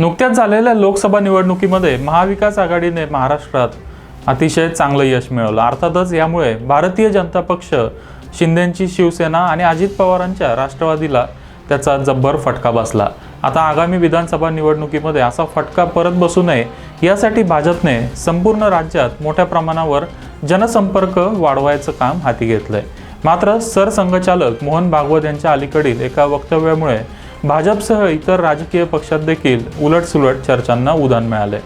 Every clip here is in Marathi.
नुकत्याच झालेल्या लोकसभा निवडणुकीमध्ये महाविकास आघाडीने महाराष्ट्रात अतिशय चांगलं यश मिळवलं. अर्थातच यामुळे भारतीय जनता पक्ष शिंदेंची शिवसेना आणि अजित पवारांच्या राष्ट्रवादीला त्याचा जब्बर फटका बसला. आता आगामी विधानसभा निवडणुकीमध्ये असा फटका परत बसू नये यासाठी भाजपने संपूर्ण राज्यात मोठ्या प्रमाणावर जनसंपर्क वाढवायचं काम हाती घेतलंय. मात्र सरसंघचालक मोहन भागवत यांच्या अलीकडील एका वक्तव्यामुळे भाजपसह इतर राजकीय पक्षात देखील उलटसुलट चर्चांना उदान मिळाले.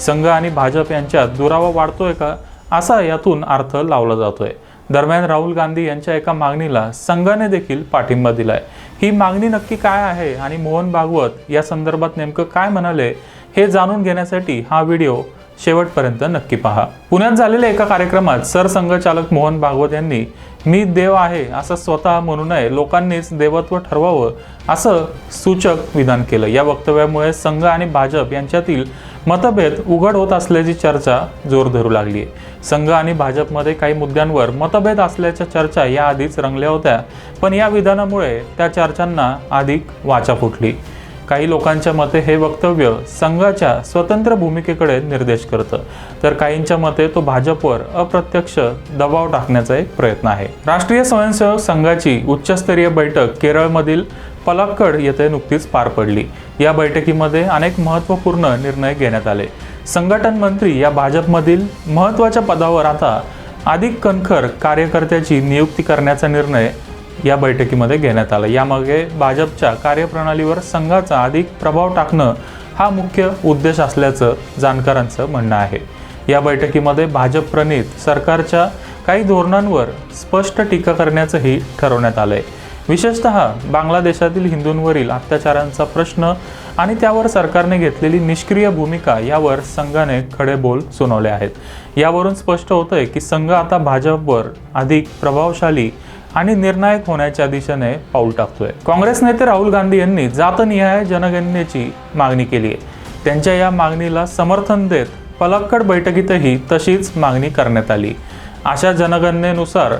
संघ आणि भाजप यांच्यात दुरावा वाढतोय का? असा यातून अर्थ लावला जातोय. दरम्यान राहुल गांधी यांच्या एका मागणीला संघाने देखील पाठिंबा दिलाय. ही मागणी नक्की काय आहे आणि मोहन भागवत या संदर्भात नेमकं काय म्हणाले हे जाणून घेण्यासाठी हा व्हिडिओ शेवटपर्यंत नक्की पहा. पुण्यात झालेल्या एका कार्यक्रमात सरसंघचालक मोहन भागवत यांनी मी देव आहे असं स्वतः म्हणू नये लोकांनीच देवत्व ठरवावं असं सूचक विधान केलं. या वक्तव्यामुळे संघ आणि भाजप यांच्यातील मतभेद उघड होत असल्याची चर्चा जोर धरू लागली आहे संघ आणि भाजपमध्ये काही मुद्द्यांवर मतभेद असल्याच्या चर्चा याआधीच रंगल्या होत्या पण या विधानामुळे त्या चर्चांना अधिक वाचा फुटली. काही लोकांच्या मते हे वक्तव्य संघाच्या स्वतंत्र भूमिकेकडे निर्देश करतं. तर काहींच्या मते तो भाजपवर अप्रत्यक्ष दबाव टाकण्याचा एक प्रयत्न आहे. राष्ट्रीय स्वयंसेवक संघाची उच्चस्तरीय बैठक केरळमधील पलाक्कड येथे नुकतीच पार पडली. या बैठकीमध्ये अनेक महत्त्वपूर्ण निर्णय घेण्यात आले. संघटन मंत्री या भाजपमधील महत्त्वाच्या पदावर आता अधिक कणखर कार्यकर्त्याची नियुक्ती करण्याचा निर्णय या बैठकीमध्ये घेण्यात आलं. यामागे भाजपच्या कार्यप्रणालीवर संघाचा अधिक प्रभाव टाकणं हा मुख्य उद्देश असल्याचं जाणकारांचं म्हणणं आहे. या बैठकीमध्ये भाजप प्रणित सरकारच्या काही धोरणांवर स्पष्ट टीका करण्याचंही ठरवण्यात आलं आहे विशेषतः बांगलादेशातील हिंदूंवरील अत्याचारांचा प्रश्न आणि त्यावर सरकारने घेतलेली निष्क्रिय भूमिका यावर संघाने खडे बोल सुनावले आहेत. यावरून स्पष्ट होतंय की संघ आता भाजपवर अधिक प्रभावशाली आणि निर्णायक होण्याच्या दिशेने पाऊल टाकतोय. काँग्रेस नेते राहुल गांधी यांनी जातनिहाय जनगणनेची मागणी केली आहे. त्यांच्या या मागणीला समर्थन देत पलक्कड बैठकीतही तशीच मागणी करण्यात आली. अशा जनगणनेनुसार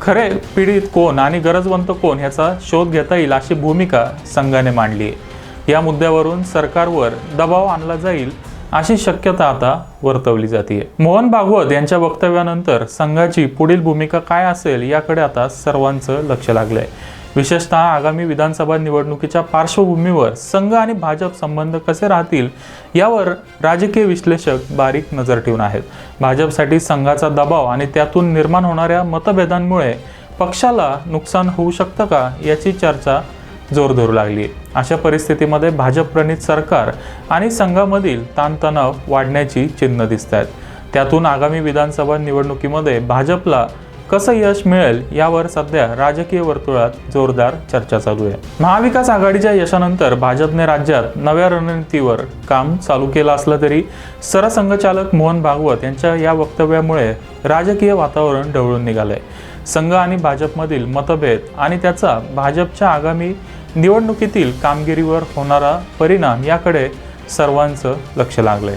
खरे पीडित कोण आणि गरजवंत कोण ह्याचा शोध घेता येईल अशी भूमिका संघाने मांडली आहे. या मुद्द्यावरून सरकारवर दबाव आणला जाईल अशी शक्यता आता वर्तवली जाते मोहन भागवत यांच्या वक्तव्यानंतर संघाची पुढील भूमिका काय असेल याकडे आता सर्वांचं लक्ष लागलं आहे विशेषतः आगामी विधानसभा निवडणुकीच्या पार्श्वभूमीवर संघ आणि भाजप संबंध कसे राहतील यावर राजकीय विश्लेषक बारीक नजर ठेवून आहेत. भाजपसाठी संघाचा दबाव आणि त्यातून निर्माण होणाऱ्या मतभेदांमुळे पक्षाला नुकसान होऊ शकतं का याची चर्चा जोर धरू लागली आहे अशा परिस्थितीमध्ये भाजप प्रणित सरकार आणि संघामधील ताणतणाव वाढण्याची चिन्ह दिसत आहेत त्यातून आगामी विधानसभा निवडणुकीमध्ये भाजपला कसं यश मिळेल यावर सध्या राजकीय वर्तुळात जोरदार चर्चा चालू आहे. महाविकास आघाडीच्या यशानंतर भाजपने राज्यात नव्या रणनीतीवर काम चालू केलं असलं तरी सरसंघचालक मोहन भागवत यांच्या या वक्तव्यामुळे राजकीय वातावरण ढवळून निघालंय. संघ आणि भाजपमधील मतभेद आणि त्याचा भाजपच्या आगामी निवडणुकीतील कामगिरीवर होणारा परिणाम याकडे सर्वांचं लक्ष लागलंय.